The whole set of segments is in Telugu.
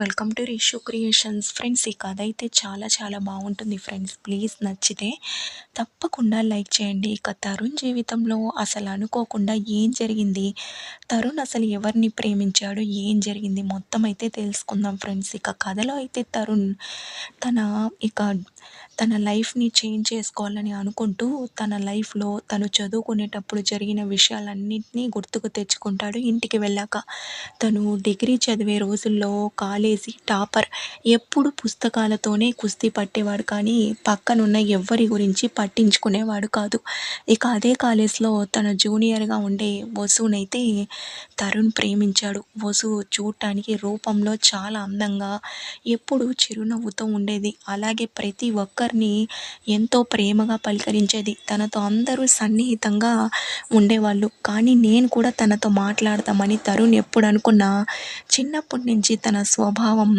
Welcome to Rishu creations friends ఈ కథ అయితే చాలా చాలా బాగుంటుంది ఫ్రెండ్స్ ప్లీజ్ నచ్చితే తప్పకుండా లైక్ చేయండి. ఇక తరుణ్ జీవితంలో అసలు అనుకోకుండా ఏం జరిగింది? తరుణ్ అసలు ఎవరిని ప్రేమించాడు? ఏం జరిగింది? మొత్తం అయితే తెలుసుకుందాం ఫ్రెండ్స్ ఇక కథలో అయితే తరుణ్ తన ఇక తన లైఫ్ని చేంజ్ చేసుకోవాలని అనుకుంటూ తన లైఫ్లో తను చదువుకునేటప్పుడు జరిగిన విషయాలన్నింటినీ గుర్తుకు తెచ్చుకుంటాడు. ఇంటికి వెళ్ళాక తను డిగ్రీ చదివే రోజుల్లో కాలేజీ టాపర్ ఎప్పుడు పుస్తకాలతోనే కుస్తీ పట్టేవాడు కానీ పక్కనున్న ఎవ్వరి గురించి పట్టించుకునేవాడు కాదు. ఇక అదే కాలేజ్లో తన జూనియర్గా ఉండే వసునైతే తరుణ్ ప్రేమించాడు. వసు చూడటానికి రూపంలో చాలా అందంగా ఎప్పుడు చిరునవ్వుతో ఉండేది. అలాగే ప్రతి ఒక్కరిని ఎంతో ప్రేమగా పలకరించేది. తనతో అందరూ సన్నిహితంగా ఉండేవాళ్ళు. కానీ నేను కూడా తనతో మాట్లాడతామని తరుణ్ ఎప్పుడు అనుకున్నా చిన్నప్పటి నుంచి తన స్వభావం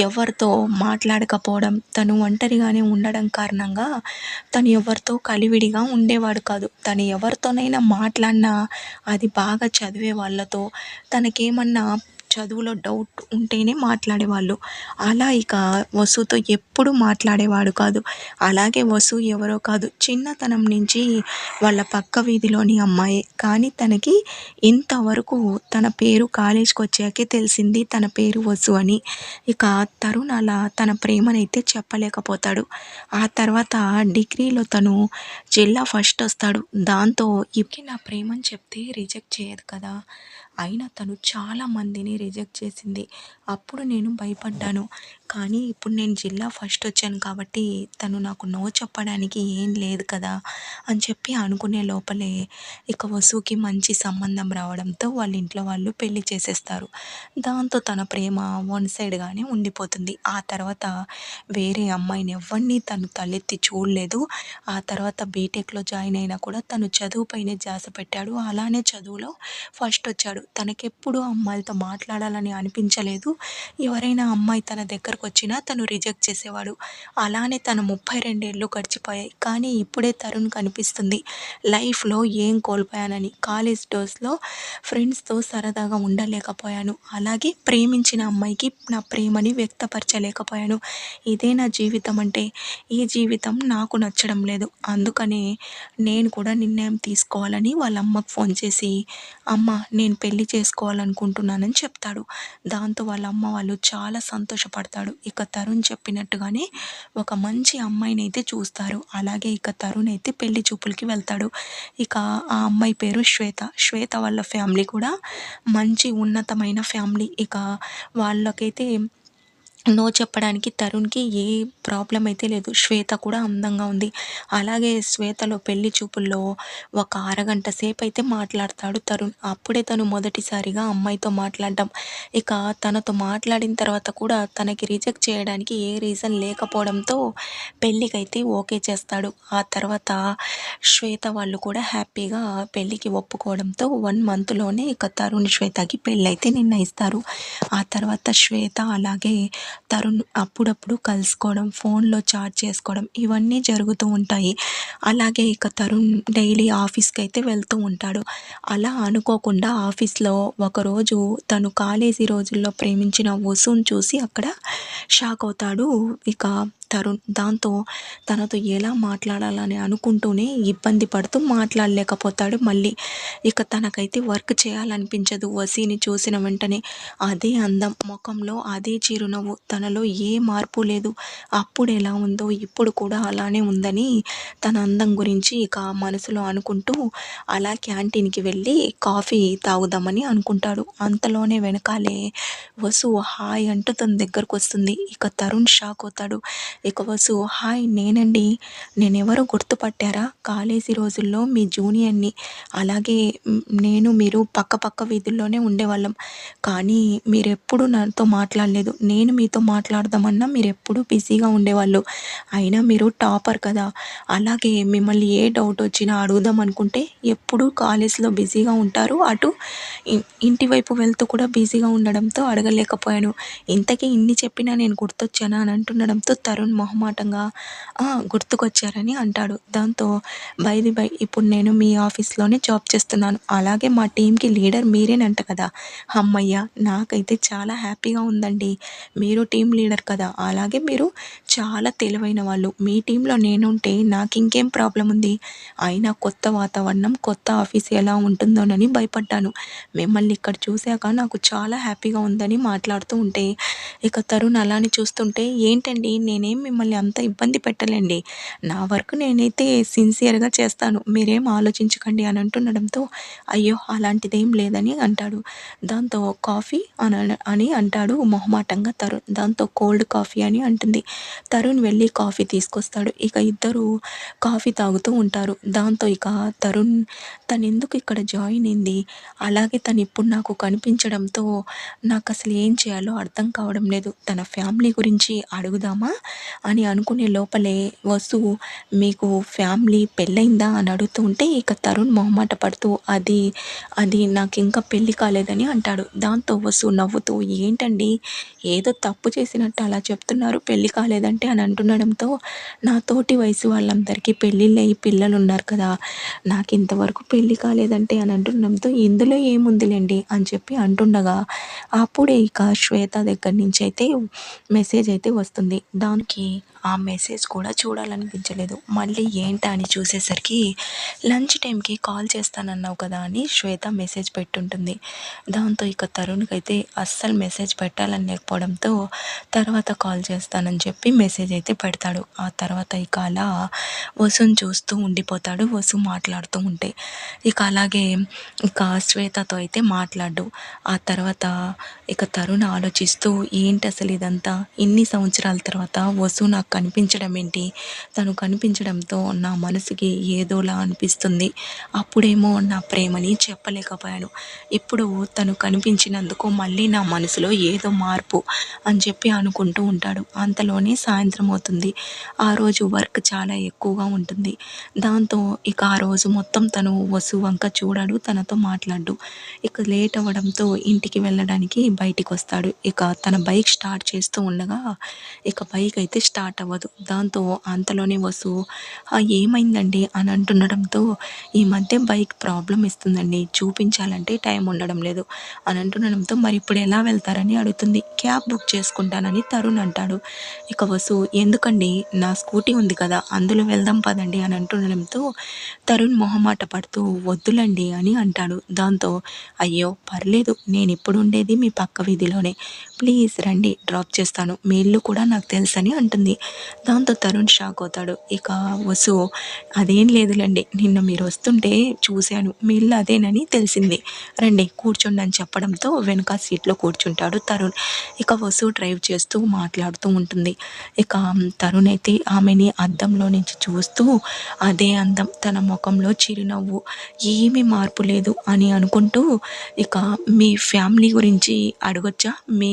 ఎవరితో మాట్లాడకపోవడం తను ఒంటరిగానే ఉండడం కారణంగా తను ఎవరితో కలివిడిగా ఉండేవాడు కాదు. తను ఎవరితోనైనా మాట్లాడినా అది బాగా చదివే వాళ్ళతో తనకేమన్నా చదువులో డౌట్ ఉంటేనే మాట్లాడేవాళ్ళు. అలా ఇక వసుతో ఎప్పుడు మాట్లాడేవాడు కాదు. అలాగే వసు ఎవరో కాదు. చిన్నతనం నుంచి వాళ్ళ పక్క వీధిలోని అమ్మాయి. కానీ తనకి ఇంతవరకు తన పేరు కాలేజ్కి వచ్చాకే తెలిసింది తన పేరు వసు అని. ఇక తరుణ్ అలా తన ప్రేమనైతే చెప్పలేకపోతాడు. ఆ తర్వాత డిగ్రీలో తను జిల్లా ఫస్ట్ వస్తాడు. దాంతో ఇప్పటికీ నా ప్రేమని చెప్తే రిజెక్ట్ చేయదు కదా. అయినా తను చాలా మందిని రిజెక్ట్ చేసింది. అప్పుడు నేను భయపడ్డాను. కానీ ఇప్పుడు నేను జిల్లా ఫస్ట్ వచ్చాను కాబట్టి తను నాకు నో చెప్పడానికి ఏం లేదు కదా అని చెప్పి అనుకునే లోపలే ఇక వసుకి మంచి సంబంధం రావడంతో వాళ్ళ ఇంట్లో వాళ్ళు పెళ్ళి చేసేస్తారు. దాంతో తన ప్రేమ వన్ సైడ్గానే ఉండిపోతుంది. ఆ తర్వాత వేరే అమ్మాయిని ఎవరిని తను తలెత్తి చూడలేదు. ఆ తర్వాత బీటెక్లో జాయిన్ అయినా కూడా తను చదువుపైనే జాస పెట్టాడు. అలానే చదువులో ఫస్ట్ వచ్చాడు. తనకెప్పుడు అమ్మాయిలతో మాట్లాడాలని అనిపించలేదు. ఎవరైనా అమ్మాయి తన దగ్గర దగ్గరకు వచ్చినా తను రిజెక్ట్ చేసేవాడు. అలానే తను ముప్పై రెండేళ్ళు గడిచిపోయాయి. కానీ ఇప్పుడే తరుణ్ కనిపిస్తుంది. లైఫ్లో ఏం కోల్పోయానని. కాలేజ్ డోస్లో ఫ్రెండ్స్తో సరదాగా ఉండలేకపోయాను. అలాగే ప్రేమించిన అమ్మాయికి నా ప్రేమని వ్యక్తపరచలేకపోయాను. ఇదే నా జీవితం అంటే. ఈ జీవితం నాకు నచ్చడం లేదు. అందుకనే నేను కూడా నిర్ణయం తీసుకోవాలని వాళ్ళ అమ్మకు ఫోన్ చేసి అమ్మ నేను పెళ్ళి చేసుకోవాలనుకుంటున్నానని చెప్తాడు. దాంతో వాళ్ళ అమ్మ వాళ్ళు చాలా సంతోషపడతాడు ఇక తరుణ్ చెప్పినట్టుగానే ఒక మంచి అమ్మాయిని అయితే చూస్తారు. అలాగే ఇక తరుణ్ అయితే పెళ్ళి చూపులకి వెళ్తాడు. ఇక ఆ అమ్మాయి పేరు శ్వేత. శ్వేత వాళ్ళ ఫ్యామిలీ కూడా మంచి ఉన్నతమైన ఫ్యామిలీ. ఇక వాళ్ళకైతే నో చెప్పడానికి తరుణ్కి ఏ ప్రాబ్లం అయితే లేదు. శ్వేత కూడా అందంగా ఉంది. అలాగే శ్వేతలో పెళ్ళి చూపుల్లో ఒక అరగంట సేపు అయితే మాట్లాడతాడు తరుణ్. అప్పుడే తను మొదటిసారిగా అమ్మాయితో మాట్లాడడం. ఇక తనతో మాట్లాడిన తర్వాత కూడా తనకి రిజెక్ట్ చేయడానికి ఏ రీజన్ లేకపోవడంతో పెళ్ళికైతే ఓకే చేస్తాడు. ఆ తర్వాత శ్వేత వాళ్ళు కూడా హ్యాపీగా పెళ్ళికి ఒప్పుకోవడంతో వన్ మంత్లోనే ఇక తరుణ్ శ్వేతకి పెళ్ళైతే నిర్ణయిస్తారు. ఆ తర్వాత శ్వేత అలాగే తరుణ్ అప్పుడప్పుడు కలుసుకోవడం ఫోన్లో చాట్ చేసుకోవడం ఇవన్నీ జరుగుతూ ఉంటాయి. అలాగే ఇక తరుణ్ డైలీ ఆఫీస్కి అయితే వెళ్తూ ఉంటాడు. అలా అనుకోకుండా ఆఫీస్లో ఒకరోజు తను కాలేజీ రోజుల్లో ప్రేమించిన వసుని చూసి అక్కడ షాక్ అవుతాడు. ఇక తరుణ్ దాంతో తనతో ఎలా మాట్లాడాలని అనుకుంటూనే ఇబ్బంది పడుతూ మాట్లాడలేకపోతాడు. మళ్ళీ ఇక తనకైతే వర్క్ చేయాలనిపించదు. వసీని చూసిన వెంటనే అదే అందం. ముఖంలో అదే చిరునవ్వు. తనలో ఏ మార్పు లేదు. అప్పుడు ఎలా ఉందో ఇప్పుడు కూడా అలానే ఉందని తన అందం గురించి ఇక మనసులో అనుకుంటూ అలా క్యాంటీన్కి వెళ్ళి కాఫీ తాగుదామని అనుకుంటాడు. అంతలోనే వెనకాలే వసు హాయ్ అంటూ తన దగ్గరకు వస్తుంది. ఇక తరుణ్ షాక్ అవుతాడు. ఇక వసు హాయ్ నేనండి. నేనెవరో గుర్తుపట్టారా? కాలేజీ రోజుల్లో మీ జూనియర్ని. అలాగే నేను మీరు పక్క పక్క వీధుల్లోనే ఉండేవాళ్ళం. కానీ మీరెప్పుడు నాతో మాట్లాడలేదు. నేను మీతో మాట్లాడదామన్నా మీరు ఎప్పుడూ బిజీగా ఉండేవాళ్ళు. అయినా మీరు టాపర్ కదా. అలాగే మిమ్మల్ని ఏ డౌట్ వచ్చినా అడుగుదాం అనుకుంటే ఎప్పుడు కాలేజ్లో బిజీగా ఉంటారు. అటు ఇంటి వైపు వెళ్తూ కూడా బిజీగా ఉండడంతో అడగలేకపోయాను. ఇంతకీ ఇన్ని చెప్పినా నేను గుర్తొచ్చానా? అని అంటుండడంతో తరుణ్ తరుణ్ మొహమాటంగా గుర్తుకొచ్చారని" అంటాడు. దాంతో బైది బై ఇప్పుడు నేను మీ ఆఫీస్‌లోనే జాబ్ చేస్తున్నాను. అలాగే మా టీంకి లీడర్ మీరేనంట కదా! హమ్మయ్య! నాకైతే చాలా హ్యాపీగా ఉందండి. మీరు టీం లీడర్ కదా! అలాగే మీరు చాలా తెలివైన వాళ్ళు. మీ టీంలో నేనుంటే ఇంకేం ప్రాబ్లం ఉంది? అయినా కొత్త వాతావరణం, కొత్త ఆఫీస్ ఎలా ఉంటుందోనని భయపడ్డాను. మిమ్మల్ని ఇక్కడ చూసాక నాకు చాలా హ్యాపీగా ఉందని మాట్లాడుతూ ఉంటే, ఇక తరుణ్ అలానే చూస్తుంటే ఏంటండి నేనేం మిమ్మల్ని అంత ఇబ్బంది పెట్టలేండి. నా వర్క్ నేనైతే సిన్సియర్‌గా చేస్తాను. మీరేం ఆలోచించకండి అని అంటుండడంతో, అయ్యో! అలాంటిదేం లేదని అంటాడు. దాంతో కాఫీ అని అంటాడు మొహమాటంగా తరుణ్. దాంతో కోల్డ్ కాఫీ అని అంటుంది. తరుణ్ వెళ్ళి కాఫీ తీసుకొస్తాడు. ఇక ఇద్దరు కాఫీ తాగుతూ ఉంటారు. దాంతో ఇక తరుణ్ తనెందుకు ఇక్కడ జాయిన్ అయింది? అలాగే తను ఇప్పుడు నాకు కనిపించడంతో నాకు అసలు ఏం చేయాలో అర్థం కావడం లేదు. తన ఫ్యామిలీ గురించి అడుగుదామా అని అనుకునే లోపలే వసు మీకు ఫ్యామిలీ పెళ్ళైందా అని అడుగుతూ ఉంటే ఇక తరుణ్ మొహమాట పడుతూ అది అది నాకు ఇంకా పెళ్ళి కాలేదని అంటాడు. దాంతో వసు నవ్వుతూ ఏంటండి ఏదో తప్పు చేసినట్టు అలా చెప్తున్నారు పెళ్ళి కాలేదంటే అని అంటుండడంతో నా తోటి వయసు వాళ్ళందరికీ పెళ్ళిళ్ళయి పిల్లలున్నారు కదా! నాకు ఇంతవరకు పెళ్ళి కాలేదంటే అని అంటుండడంతో ఇందులో ఏముందిలేండి అని చెప్పి అంటుండగా అప్పుడే ఇక శ్వేత దగ్గర నుంచి అయితే మెసేజ్ అయితే వస్తుంది. की ఆ మెసేజ్ కూడా చూడాలనిపించలేదు. మళ్ళీ ఏంటా అని చూసేసరికి లంచ్ టైంకి కాల్ చేస్తానన్నావు కదా అని శ్వేత మెసేజ్ పెట్టుంటుంది. దాంతో ఇక తరుణ్‌కైతే అస్సలు మెసేజ్ పెట్టాలని లేకపోవడంతో తర్వాత కాల్ చేస్తానని చెప్పి మెసేజ్ అయితే పెడతాడు. ఆ తర్వాత ఇక అలా వసుని చూస్తూ ఉండిపోతాడు వసు మాట్లాడుతూ ఉంటే. ఇక అలాగే ఇక శ్వేతతో అయితే మాట్లాడు ఆ తర్వాత ఇక తరుణ్ ఆలోచిస్తూ ఏంటి అసలు ఇదంతా? ఇన్ని సంవత్సరాల తర్వాత వసు నాకు కనిపించడం ఏంటి? తను కనిపించడంతో నా మనసుకి ఏదోలా అనిపిస్తుంది. అప్పుడేమో నా ప్రేమని చెప్పలేకపోయాను. ఇప్పుడు తను కనిపించినందుకు మళ్ళీ నా మనసులో ఏదో మార్పు అని చెప్పి అనుకుంటూ ఉంటాడు. అంతలోనే సాయంత్రం అవుతుంది. ఆ రోజు వర్క్ చాలా ఎక్కువగా ఉంటుంది. దాంతో ఇక ఆ రోజు మొత్తం తను వసు వంక చూడడు. తనతో మాట్లాడు ఇక లేట్ అవ్వడంతో ఇంటికి వెళ్ళడానికి బయటికి వస్తాడు ఇక తన బైక్ స్టార్ట్ చేస్తూ ఉండగా ఇక బైక్ అయితే స్టార్ట్ అవ్వదు. దాంతో అంతలోనే వసు ఏమైందండి అని అంటుండడంతో ఈ మధ్య బైక్ ప్రాబ్లం ఇస్తుందండి. చూపించాలంటే టైం ఉండడం లేదు అని అంటుండడంతో మరి ఇప్పుడు ఎలా వెళ్తారని అడుగుతుంది. క్యాబ్ బుక్ చేసుకుంటానని తరుణ్ అంటాడు. ఇక వసు ఎందుకండి నా స్కూటీ ఉంది కదా అందులో వెళ్దాం పదండి అని అంటుండడంతో తరుణ్ మొహమాట పడుతూ వద్దులండి అని అంటాడు. దాంతో అయ్యో పర్లేదు నేను ఇప్పుడు ఉండేది మీ పక్క వీధిలోనే ప్లీజ్ రండి డ్రాప్ చేస్తాను మీ ఇల్లు కూడా నాకు తెలుసని అంటుంది. దాంతో తరుణ్ షాక్ అవుతాడు. ఇక వసు అదేం లేదులేండి నిన్న మీరు వస్తుంటే చూశాను మీ ఇల్లు అదేనని తెలిసింది. రండి కూర్చోండి అని చెప్పడంతో వెనుక సీట్‌లో కూర్చుంటాడు తరుణ్. ఇక వసు డ్రైవ్ చేస్తూ మాట్లాడుతూ ఉంటుంది. ఇక తరుణ్ అయితే ఆమెని అద్దంలో నుంచి చూస్తూ అదే అందం తన ముఖంలో చిరునవ్వు ఏమీ మార్పు లేదు అని అనుకుంటూ ఇక మీ ఫ్యామిలీ గురించి అడగొచ్చా? మీ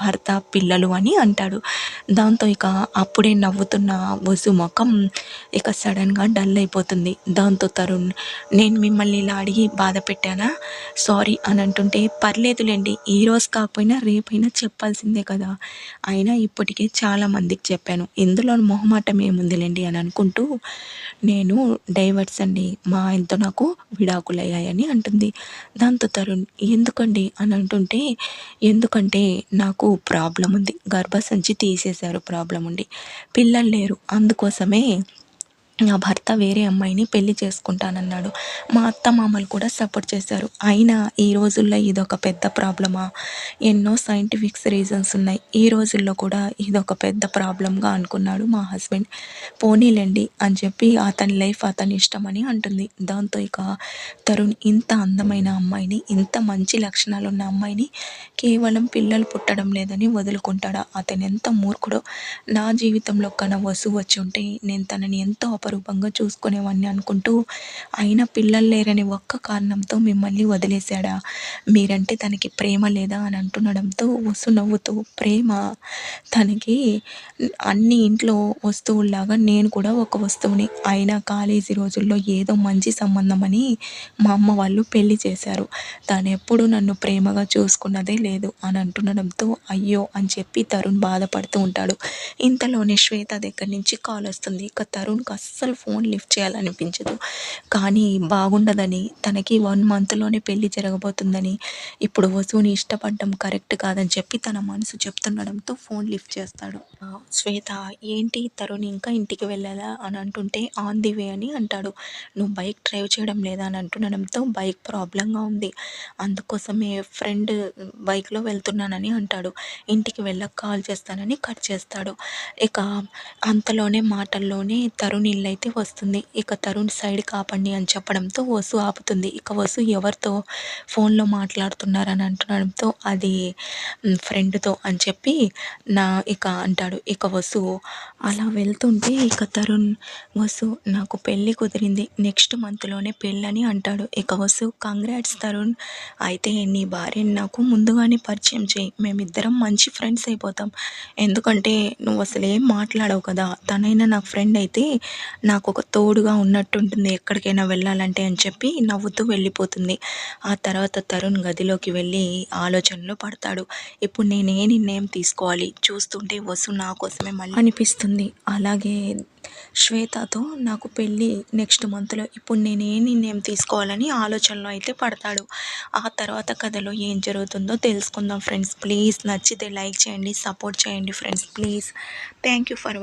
భర్త, పిల్లలు అని అంటాడు. దాంతో ఇక అప్పుడే నవ్వుతున్న వసు మొఖం ఇక సడన్‌గా డల్ అయిపోతుంది. దాంతో తరుణ్ నేను మిమ్మల్ని ఇలా అడిగి బాధ పెట్టానా? సారీ అని అంటుంటే పర్లేదులేండి ఈరోజు కాకపోయినా రేపైనా చెప్పాల్సిందే కదా! అయినా ఇప్పటికే చాలామందికి చెప్పాను. ఇందులో మొహమాటం ఏముందిలేండి అని అనుకుంటూ నేను డైవర్స్ అండి. మా ఆయనతో నాకు విడాకులయ్యాయని అంటుంది. దాంతో తరుణ్ ఎందుకండి అని అంటుంటే ఎందుకంటే నాకు ప్రాబ్లం ఉంది. గర్భసంచి తీసేశారు ప్రాబ్లం ఉండి. పిల్లలు లేరు. అందుకోసమే నా భర్త వేరే అమ్మాయిని పెళ్ళి చేసుకుంటానన్నాడు. మా అత్తమామలు కూడా సపోర్ట్ చేశారు. అయినా ఈ రోజుల్లో ఇదొక పెద్ద ప్రాబ్లమా? ఎన్నో సైంటిఫిక్స్ రీజన్స్ ఉన్నాయి. ఈ రోజుల్లో కూడా ఇదొక పెద్ద ప్రాబ్లంగా అనుకున్నాడు మా హస్బెండ్. పోనీలెండి అని చెప్పి అతని లైఫ్ అతని ఇష్టమని అంటుంది. దాంతో ఇక తరుణ్ ఇంత అందమైన అమ్మాయిని, ఇంత మంచి లక్షణాలున్న అమ్మాయిని కేవలం పిల్లలు పుట్టడం లేదని వదులుకుంటాడా? అతనెంత మూర్ఖుడో! నా జీవితంలో కన వసు ఉంటే నేను తనని ఎంతో రూపంగా చూసుకునేవాడిని అనుకుంటూ అయినా పిల్లలు లేరని ఒక్క కారణంతో మిమ్మల్ని వదిలేశాడా? మీరంటే తనకి ప్రేమ లేదా? అని అంటుండడంతో వసు నవ్వుతూ ప్రేమ తనకి అన్ని ఇంట్లో వస్తువుల్లాగా నేను కూడా ఒక వస్తువుని. అయినా కాలేజీ రోజుల్లో ఏదో మంచి సంబంధం అని మా అమ్మ వాళ్ళు పెళ్ళి చేశారు. తను ఎప్పుడు నన్ను ప్రేమగా చూసుకున్నదే లేదు అని అంటుండడంతో అయ్యో అని చెప్పి తరుణ్ బాధపడుతూ ఉంటాడు. ఇంతలోనే శ్వేత దగ్గర నుంచి కాల్ వస్తుంది. ఇక తరుణ్కి అస్సలు ఫోన్ లిఫ్ట్ చేయాలనిపించదు. కానీ బాగుండదని తనకి వన్ మంత్లోనే పెళ్ళి జరగబోతుందని ఇప్పుడు వసుని ఇష్టపడడం కరెక్ట్ కాదని చెప్పి తన మనసు చెప్తుండడంతో ఫోన్ లిఫ్ట్ చేస్తాడు. శ్వేత ఏంటి తరుణ్ ఇంకా ఇంటికి వెళ్ళాలా? అని అంటుంటే ఆన్ ది వే అని అంటాడు. నువ్వు బైక్ డ్రైవ్ చేయడం లేదా? అని అంటుండడంతో బైక్ ప్రాబ్లంగా ఉంది. అందుకోసమే ఫ్రెండ్ బైక్లో వెళ్తున్నానని అంటాడు. ఇంటికి వెళ్ళక కాల్ చేస్తానని కట్ చేస్తాడు. ఇక అంతలోనే మాటల్లోనే తరుణ్ ఇల్లు అయితే వస్తుంది. ఇక తరుణ్ సైడ్ కాపండి అని చెప్పడంతో వసు ఆపుతుంది. ఇక వసు ఎవరితో ఫోన్లో మాట్లాడుతున్నారని అంటడంతో అది ఫ్రెండ్తో అని చెప్పి నా ఇక అంటాడు. ఇక వసు అలా వెళ్తుంటే ఇక తరుణ్ వసు నాకు పెళ్ళి కుదిరింది నెక్స్ట్ మంత్లోనే పెళ్ళని అంటాడు. ఇక వసు కంగ్రాట్స్ తరుణ్ అయితే నీ భార్యని నాకు ముందుగానే పరిచయం చేయి. మేమిద్దరం మంచి ఫ్రెండ్స్ అయిపోతాం. ఎందుకంటే నువ్వు అసలు ఏం మాట్లాడవు కదా. తనైనా నాకు ఫ్రెండ్ అయితే నాకు ఒక తోడుగా ఉన్నట్టుంటుంది ఎక్కడికైనా వెళ్ళాలంటే అని చెప్పి నవ్వుతూ వెళ్ళిపోతుంది. ఆ తర్వాత తరుణ్ గదిలోకి వెళ్ళి ఆలోచనలో పడతాడు. ఇప్పుడు నేను ఏ నిర్ణయం తీసుకోవాలి. చూస్తుంటే వసు నా కోసమే మళ్ళీ అనిపిస్తుంది. అలాగే శ్వేతతో నాకు పెళ్ళి నెక్స్ట్ మంత్లో. ఇప్పుడు నేను ఏ నిర్ణయం తీసుకోవాలని ఆలోచనలో అయితే పడతాడు. ఆ తర్వాత కథలో ఏం జరుగుతుందో తెలుసుకుందాం ఫ్రెండ్స్. ప్లీజ్ నచ్చితే లైక్ చేయండి సపోర్ట్ చేయండి friends. Please. Thank you for